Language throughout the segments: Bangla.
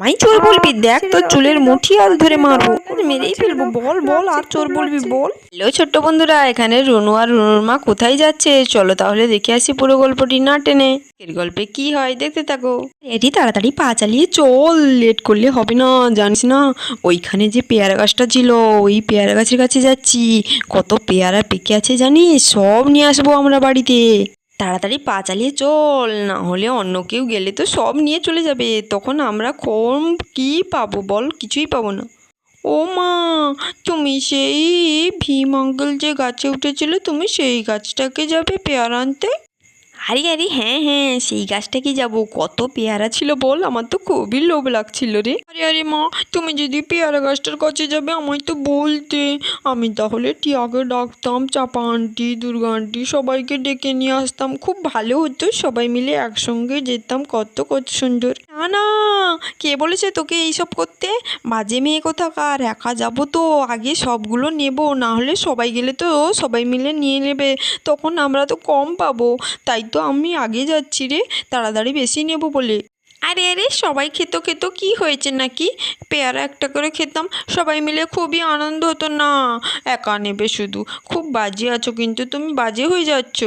মাই চোর বলবি? দেখ তোর চুলের মুঠি আজ ধরে মারবো। মেরেই ফেলব। বল বল আর চোর বলবি বল। হ্যালো ছোট্ট বন্ধুরা এখানে রনু আর রনুর মা কোথায় যাচ্ছে? চলো তাহলে দেখে আসি পুরো গল্পটি না টেনে। এর গল্পে কি হয় দেখতে থাকো। এটি তাড়াতাড়ি পা চালিয়ে চল। লেট করলে হবে না জানিস না? ওইখানে যে পেয়ারা গাছটা ছিল ওই পেয়ারা গাছের কাছে যাচ্ছি। কত পেয়ারা পেকে আছে জানিস? সব নিয়ে আসব আমরা বাড়িতে। তাড়াতাড়ি পা চালিয়ে চল, না হলে অন্য কেউ গেলে তো সব নিয়ে চলে যাবে। তখন আমরা কম কি পাবো বল? কিছুই পাবো না। ও মা, তুমি সেই ভীম আঙ্কেল যে গাছে উঠেছিল, তুমি সেই গাছটাকে যাবে পেয়ার আনতে? আরে আরে হ্যাঁ হ্যাঁ সেই গাছটাকে যাব? কত পেয়ারা ছিল বল? আমার তো খুবই লোভ লাগছিল রে। আরে আরে, মা, তুমি যদি পেয়ারা গাছটার কাছে যাবে, আমায় তো বলতে। আমি তাহলে টিয়াকে ডাকতাম, চাপা আন্টি, দুর্গা আন্টি, সবাইকে ডেকে নিয়ে আসতাম। খুব ভালো হতো, সবাই মিলে একসঙ্গে যেতাম। কত কত সুন্দর। না না, কে বলেছে তোকে এইসব করতে? বাজে মেয়ে কোথাকার? একা যাব তো, আগে সবগুলো নেব, না হলে সবাই গেলে তো সবাই মিলে নিয়ে নেবে। তখন আমরা তো কম পাবো। তাই তো আমি আগে যাচ্ছি রে, তাড়াতাড়ি বেশি নেব বলে। আরে আরে, সবাই খেত খেত, কি হয়েছে নাকি? পেয়ারা একটা করে খেতাম, সবাই মিলে খুবই আনন্দ হতো। না, একা নেবে শুধু। খুব বাজে আছো কিন্তু তুমি, বাজে হয়ে যাচ্ছ।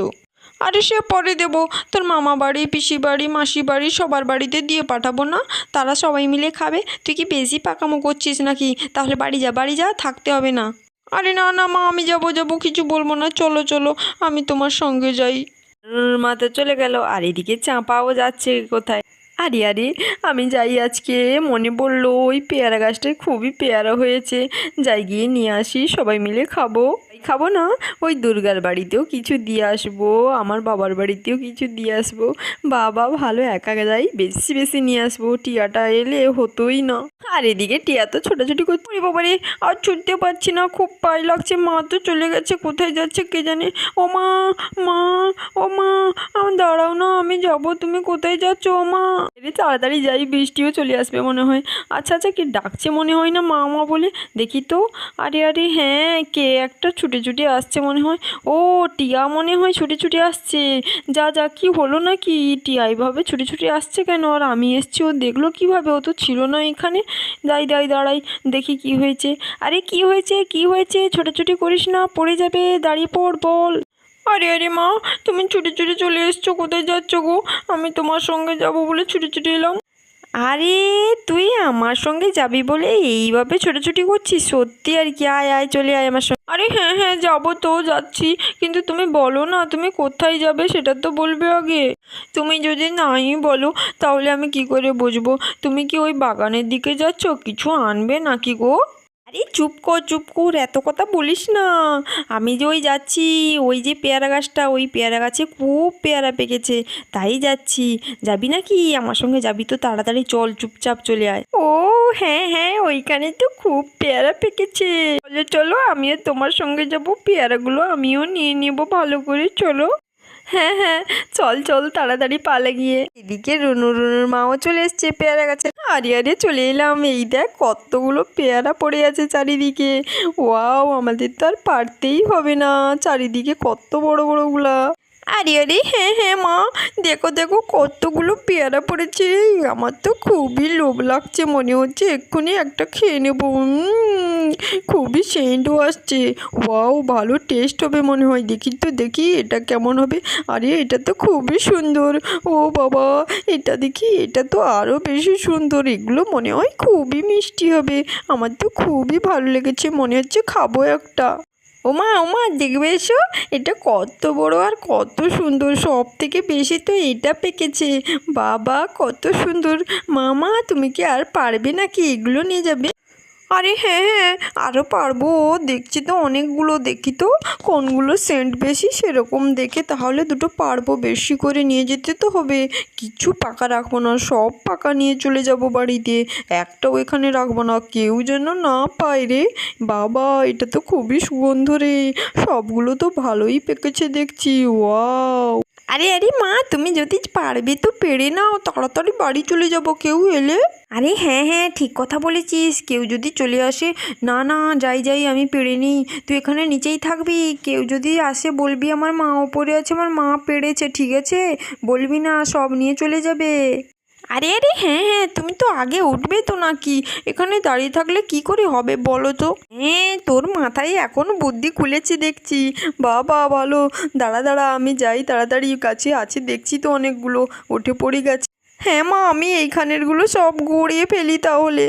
আরে, সে পরে দেবো। তোর মামা বাড়ি, পিসি বাড়ি, মাসি বাড়ি, সবার বাড়িতে দিয়ে পাঠাবো না? তারা সবাই মিলে খাবে। তুই কি বেশি পাকামো করছিস নাকি? তাহলে বাড়ি যা বাড়ি যা, থাকতে হবে না। আরে, না না, মা, আমি যাব যাব, কিছু বলব না। চলো চলো, আমি তোমার সঙ্গে যাই। মাথা চলে গেল। আর এদিকে চাঁপাও যাচ্ছে কোথায়? আরে আরে, আমি যাই আজকে। মনে পড়ল ওই পেয়ারা গাছটায় খুবই পেয়ারা হয়েছে। যাই গিয়ে নিয়ে আসি, সবাই মিলে খাব। খাব না, ওই দুর্গার বাড়িতেও কিছু দিয়ে আসব, আমার বাবার বাড়িতেও কিছু দিয়ে আসব। বাবা ভালো একা যাই বেশি বেশি নিয়ে আসব, টিয়াটা এলে হতোই না। আর এদিকে টিয়া তো ছোটাছুটি করতে ওরে বাবারে আর ছুটতে পারছি না, খুব পায়ে লাগছে, মা তো চলে গেছে, কোথায় যাচ্ছে কে জানে? ও মা মা, ও মা আমার দাঁড়াও না, আমি যাব, তুমি কোথায় যাচ্ছ, ও মা? তাড়াতাড়ি যাই, বৃষ্টিও চলে আসবে মনে হয়। আচ্ছা আচ্ছা কি ডাকছে মনে হয় না মা মা বলে? দেখি তো। আরে আরে হ্যাঁ কে? একটা ছুটে ছুটে ছুটে আসছে মনে হয়। ও, টিয়া মনে হয় ছুটে ছুটে আসছে। যা যা, কি হলো না কি টিয়া এইভাবে ছুটে ছুটে আসছে কেন? আর আমি এসছি, ও দেখল কীভাবে? ও তো ছিল না এখানে। যাই দাই দাঁড়াই, দেখি কি হয়েছে। আরে, কি হয়েছে? কি হয়েছে? ছোটাছুটি করিস না, পড়ে যাবে, দাঁড়িয়ে পড়, বল। আরে আরে, মা, তুমি ছুটে ছুটে চলে এসছো, কোথায় যাচ্ছ গো? আমি তোমার সঙ্গে যাব বলে ছুটে ছুটে এলাম। আরে, তুই আমার সঙ্গে যাবি বলে এইভাবে ছোটাছুটি করছিস? সত্যি আর কি? আয় আয়, চলে আয় আমার সঙ্গে। আরে হ্যাঁ হ্যাঁ যাব তো, যাচ্ছি। কিন্তু তুমি বলো না, তুমি কোথায় যাবে সেটা তো বলবে আগে। তুমি যদি নাই বলো, তাহলে আমি কি করে বুঝব? তুমি কি ওই বাগানের দিকে যাচ্ছ? কিছু আনবে নাকি গো? আরে চুপ কর চুপ কর, এত কথা বলিস না। আমি যে ওই যাচ্ছি, ওই যে পেয়ারা গাছটা, ওই পেয়ারা গাছে খুব পেয়ারা পেকেছে, তাই যাচ্ছি। যাবি নাকি? আমার সঙ্গে যাবি তো তাড়াতাড়ি চল, চুপচাপ চলে আয়। ও হ্যাঁ হ্যাঁ ওইখানে তো খুব পেয়ারা পেকেছে। চলো চলো আমিও তোমার সঙ্গে যাব, পেয়ারাগুলো আমিও নিয়ে নেব, ভালো করে চলো। হ্যাঁ হ্যাঁ। চল চল, তাড়াতাড়ি পালে গিয়ে। এদিকে রুনু, রুনুর মাও চলে এসছে পেয়ারা গাছে। আরে আরে, চলে এলাম। এই দেখ, কতগুলো পেয়ারা পড়ে আছে চারিদিকে। ওয়াও, আমাদের তো আর পারতেই হবে না। চারিদিকে কত বড়, বড়গুলা। আরে আরে হ্যাঁ হ্যাঁ মা। দেখো দেখো, কতগুলো পেয়ারা পড়েছে। আমার তো খুবই লোভ লাগছে, মনে হচ্ছে এক্ষুনি একটা খেয়ে নেব। খুবই সেন্টও আসছে। ওয়াও, ভালো টেস্ট হবে মনে হয়। দেখি তো, দেখি এটা কেমন হবে। আরে, এটা তো খুবই সুন্দর। ও বাবা, এটা দেখি, এটা তো আরও বেশি সুন্দর। এগুলো মনে হয় খুবই মিষ্টি হবে। আমার তো খুবই ভালো লেগেছে, মনে হচ্ছে খাব একটা। ওমা ওমা, দেখবে এসো। এটা কত বড় আর কত সুন্দর। সব থেকে বেশি তো এটা পেকেছে। বাবা, কত সুন্দর। মামা, তুমি কি আর পারবে নাকি? এগুলো নিয়ে যাবে। আরে হ্যাঁ হ্যাঁ আরও পারব। দেখছি তো অনেকগুলো, দেখি তো কোনগুলো সেন্ট বেশি সেরকম দেখে। তাহলে দুটো পারব, বেশি করে নিয়ে যেতে তো হবে। কিছু পাকা রাখব না, সব পাকা নিয়ে চলে যাব বাড়িতে। একটাও এখানে রাখব না, কেউ যেন না পায় রে। বাবা, এটা তো খুবই সুগন্ধ রে। সবগুলো তো ভালোই পেকেছে দেখছি, ওয়াও। আরে আরে মা, তুমি যদি পারবে তো পেরে নাও, তাড়াতাড়ি বাড়ি চলে যাব কেউ এলে। আরে হ্যাঁ হ্যাঁ ঠিক কথা বলেছিস, কেউ যদি চলে আসে, না না, যাই যাই, আমি পেরে নিই, তুই এখানে নিচেই থাকবি, কেউ যদি আসে বলবি আমার মা ওপরে আছে, আমার মা পেরেছে, ঠিক আছে, বলবি না, সব নিয়ে চলে যাবে। আরে আরে হ্যাঁ হ্যাঁ তুমি তো আগে উঠবে তো নাকি? এখানে দাঁড়িয়ে থাকলে কি করে হবে বলো তো? হ্যাঁ তোর মাথায় এখন বুদ্ধি খুলেছি দেখছি। বাবা ভালো দাঁড়া দাঁড়া, আমি যাই তাড়াতাড়ি। কাছে আছে, দেখছি তো অনেকগুলো। উঠে পড়ে গেছে। হ্যাঁ মা, আমি এইখানেরগুলো সব গড়িয়ে ফেলি তাহলে।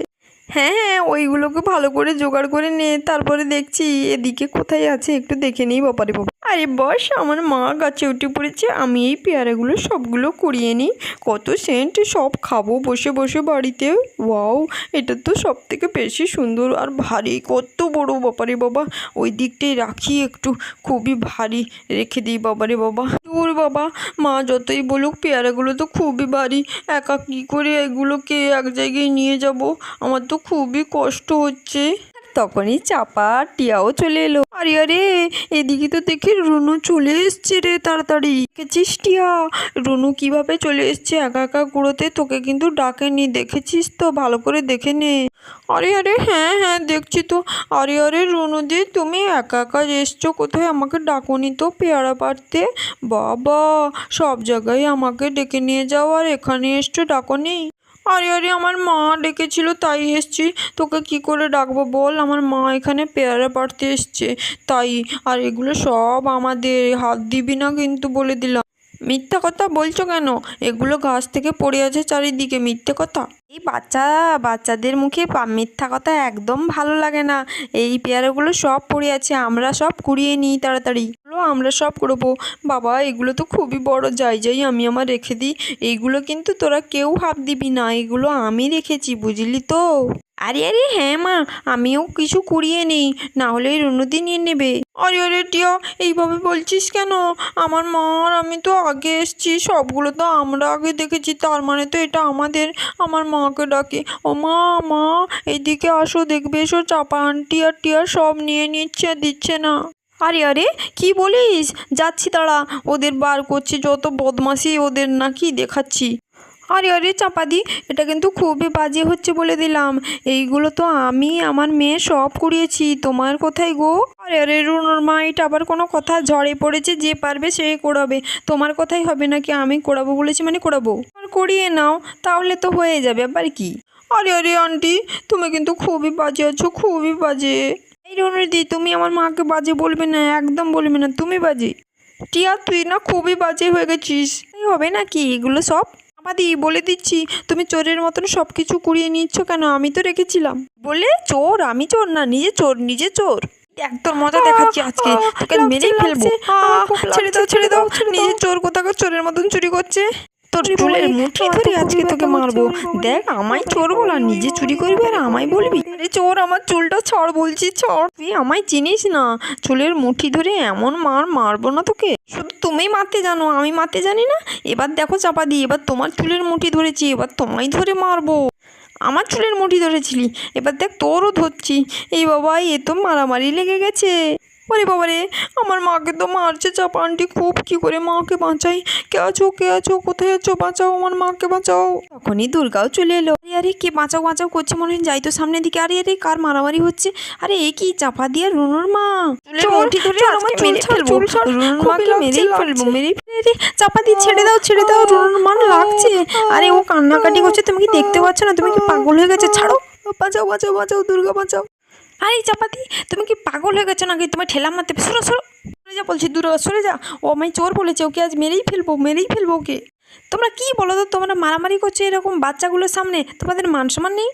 হ্যাঁ হ্যাঁ ওইগুলোকে ভালো করে জোগাড় করে নে। তারপরে দেখছি, এদিকে কোথায় আছে একটু দেখে নিই বাপারে বাবা। আরে বস, আমার মা গাছে উঠে পড়েছে, আমি এই পেয়ারাগুলো সবগুলো কুড়িয়ে নিই। কত সেন্ট সব খাব বসে বসে বাড়িতে? ওয়াও, এটা তো সব থেকে বেশি সুন্দর আর ভারী। কত বড় বাপারে বাবা, ওই দিকটাই রাখি একটু। খুবই ভারী রেখে দিই বাবারে বাবা। দূর বাবা, মা যতই বলুক, পেয়ারাগুলো তো খুবই ভারী। একা কী করে এগুলোকে এক জায়গায় নিয়ে যাব? আমার তো খুবই কষ্ট হচ্ছে। তখনই চাপা টিয়াও চলে এলো। আরে আরে, এদিকে তো দেখি রুনু চলে এসছে রে তাড়াতাড়ি। দেখেছিস টিয়া? রুনু কীভাবে চলে এসছে? একা একা কুড়োতে তোকে কিন্তু ডাকেনি। দেখেছিস তো? ভালো করে দেখে নে। আরে আরে হ্যাঁ হ্যাঁ দেখছি তো। আরে আরে, রুনু দি তুমি একা একা এসছো কোথায়? আমাকে ডাকনি তো পেয়ারা পারতে বাবা, সব জায়গায় আমাকে ডেকে নিয়ে যাও। আর এখানে এসছো, ডাকনি? আরে আরে, আমার মা ডেকেছিল, তাই এসছি। তোকে কি করে ডাকবো বল? আমার মা এখানে পেয়ারা পাড়তে এসছে। তাই, আর এগুলো সব আমাদের হাত দিবি না কিন্তু বলে দিলাম। মিথ্যা কথা বলছো কেন? এগুলো গাছ থেকে পড়ে আছে চারিদিকে, মিথ্যে কথা। এই বাচ্চা, বাচ্চাদের মুখে মিথ্যা কথা একদম ভালো লাগে না। এই পেয়ারাগুলো সব পড়ে আছে, আমরা সব কুড়িয়ে নিই তাড়াতাড়ি। এগুলো আমরা সব করব। বাবা, এগুলো তো খুবই বড় যাই যাই, আমি আমার রেখে দিই। এইগুলো কিন্তু তোরা কেউ হাফ দিবি না, এগুলো আমি রেখেছি, বুঝলি তো? আরে আরে হ্যাঁ মা, আমিও কিছু কুড়িয়ে নেই, না হলে রুনুদি নিয়ে নেবে। আরে আরে, টিয়া, এইভাবে বলছিস কেন? আমার মা আর আমি তো আগে এসছি, সবগুলো তো আমরা আগে দেখেছি, তার মানে তো এটা আমাদের। আমার মাকে ডাকে, ও মা মা, এইদিকে আসো, দেখবে এসো, চাপা আন্টি আর টিয়া সব নিয়ে নিচ্ছে আর দিচ্ছে না। আরে আরে, কি বলিস? যাচ্ছি তারা ওদের বার করছি, যত বদমাশি ওদের নাকি দেখাচ্ছি। আরে আরে চাপাদি এটা কিন্তু খুবই বাজে হচ্ছে বলে দিলাম। এইগুলো তো আমি, আমার মেয়ে সব কুড়িয়েছি। তোমার কোথায় গো? আরে আরে, রুনুর মা, এটা আবার কোনো কথা? ঝড়ে পড়েছে, যে পারবে সে করাবে তোমার কথাই হবে নাকি আমি করাবো বলেছি মানে করাবো আর করিয়ে নাও, তাহলে তো হয়ে যাবে, আবার কি? আরে আরে, আন্টি, তুমি কিন্তু খুবই বাজে আছো, খুবই বাজে। রুনুদি তুমি আমার মাকে বাজে বলবে না একদম বলবে না তুমি বাজে। টিয়া তুই না খুবই বাজে হয়ে গেছিস। তাই হবে না কি এগুলো সব? আমাদি বলে দিচ্ছি তুমি চোরের মতন সব কিছু কুড়িয়ে নিচ্ছ কেন? আমি তো রেখেছিলাম। বলে? চোর? আমি চোর না নিজে চোর নিজে চোর। একদম মজা দেখাচ্ছি আজকে। তোকে মেরেই ফেলব। ছেড়ে দাও ছেড়ে দাও নিজে চোর কোথাকার চোরের মতন চুরি করছে। তোর চুলের মুঠি ধরে আজকে তোকে মারবো। দেখ আমায় চোর বলা নিজে চুরি করবি আর আমায় বলবি? আরে চোর আমার চুলটা ছড় বলছি ছড় তুই আমায় চিনিস না? চুলের মুঠি ধরে এমন মার মারবো না তোকে? শুধু তুমি মারতে জানো আমি মারতে জানি না? এবার দেখো চাপা দি এবার তোমার চুলের মুঠি ধরেছি এবার তোমায় ধরে মারবো। আমার চুলের মুঠি ধরেছিলি এবার দেখ তোরও ধরছি। এই বাবা এ তো মারামারি লেগে গেছে। ওরে বাবা রে আমার মাকে তো মারছে চাপা আন্টি খুব কি করে মাকে বাঁচাই? কে আছো কে আছো কোথায় আছো? বাঁচাও আমার মাকে বাঁচাও। তখনই দুর্গাও চলে এলো। আরে আরে কে বাঁচাও বাঁচাও করছে মনে হয় যাই তো সামনের দিকে। আরে আরে কার মারামারি হচ্ছে? আরে এ কি চাপা দিয়ে রুনুর মা? চাপা দিয়ে ছেড়ে দাও ছেড়ে দাও রুনুর মান লাগছে। আরে ও কান্নাকাটি করছে তুমি কি দেখতে পাচ্ছ না? তুমি কি পাগল হয়ে গেছে? ছাড়ো। বাঁচাও বাঁচাও বাঁচাও দুর্গা বাঁচাও। আরে চাপাতি, তুমি কি পাগল হয়ে গেছো নাকি? তোমার ঠেলা মারতে। সরো সরো। সরে যা বলছি, দূরে সরে যা। ও আমায় চোর বলেছে, ওকে আজ মেরেই ফেলব মেরেই ফেলব ওকে। তোমরা কি বলো তো? তোমরা মারামারি করছ এরকম বাচ্চাগুলোর সামনে? তোমাদের মান সম্মান নেই?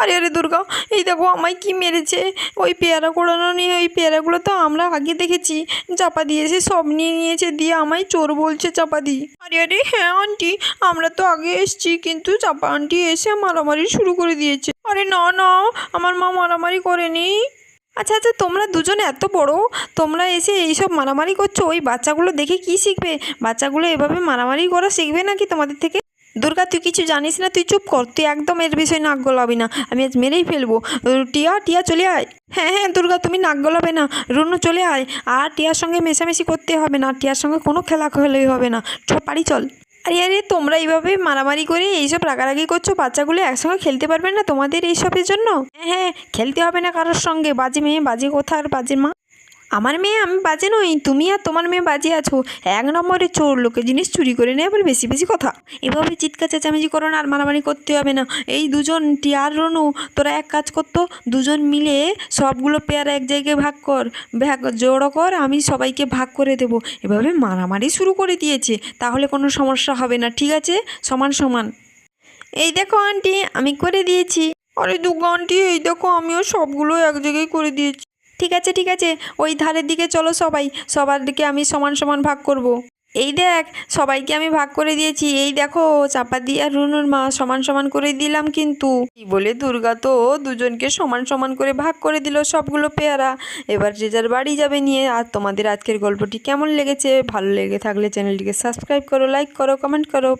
আরে আরে দুর্গা। এই দেখো, আমায় কি মেরেছে? ওই পেয়ারা কোড়ানো নিয়ে, ওই পেয়ারাগুলো তো আমরা আগে দেখেছি। চাপা দিয়েছে, সব নিয়ে নিয়েছে, দিয়ে আমায় চোর বলছে চাপা দি আরে আরে হ্যাঁ আন্টি, আমরা তো আগে এসছি, কিন্তু চাপা আন্টি এসে মারামারি শুরু করে দিয়েছে। আরে, না না, আমার মা মারামারি করেনি। আচ্ছা আচ্ছা তোমরা দুজনে এত বড়, তোমরা এসে এইসব মারামারি করছ? ওই বাচ্চাগুলো দেখে কি শিখবে? বাচ্চাগুলো এভাবে মারামারি করা শিখবে নাকি তোমাদের থেকে? দুর্গা, তুই কিছু জানিস না? তুই চুপ কর, তুই একদম এর বিষয়ে নাক গলাবি না। আমি আজ মেরেই ফেলব। টিয়া টিয়া, চলে আয়। হ্যাঁ হ্যাঁ দুর্গা, তুমি নাক গলাবে না। রুনু, চলে আয়। আর টিয়ার সঙ্গে মেশামেশি করতে হবে না। টিয়ার সঙ্গে কোনো খেলা খেলেই হবে না। পারি, চল। আরে আরে, তোমরা এইভাবে মারামারি করে এইসব রাগারাগি করছ? বাচ্চাগুলো একসঙ্গে খেলতে পারবে না তোমাদের এইসবের জন্য? হ্যাঁ হ্যাঁ খেলতে হবে না কারোর সঙ্গে। বাজে মেয়ে, বাজে কোথার বাজে মা। আমার মেয়ে আমি বাজে নই, তুমি আর তোমার মেয়ে বাজে আছো। এক নম্বরে চোর লোকে জিনিস চুরি করে নেয় আবার বেশি বেশি কথা। এভাবে চিৎকার, চেঁচামেচি করো না আর মারামারি করতে হবে না। এই দুজন টিয়া আর রনু, তোরা এক কাজ করতো দুজন মিলে সবগুলো পেয়ারা এক জায়গায় ভাগ কর। ভাগ, জড়ো কর, আমি সবাইকে ভাগ করে দেবো। এভাবে মারামারি শুরু করে দিয়েছে, তাহলে কোনো সমস্যা হবে না, ঠিক আছে? সমান সমান। এই দেখো আন্টি, আমি করে দিয়েছি। আরে দুগো আন্টি, এই দেখো, আমিও সবগুলো এক জায়গায় করে দিয়েছি। ঠিক আছে ঠিক আছে, ওই ধারের দিকে চলো সবাই সবার দিকে আমি সমান সমান ভাগ করব। এই দেখ, সবাইকে আমি ভাগ করে দিয়েছি, এই দেখো, চাপা দিয়ে আর রুনুর মা সমান সমান করে দিলাম কিন্তু। কি বলে দুর্গা তো, দুজনকে সমান সমান করে ভাগ করে দিল সবগুলো পেয়ারা। এবার যে যার বাড়ি যাবে নিয়ে, আর তোমাদের আজকের গল্পটি কেমন লেগেছে, ভালো লেগে থাকলে চ্যানেলটিকে সাবস্ক্রাইব করো লাইক করো কমেন্ট করো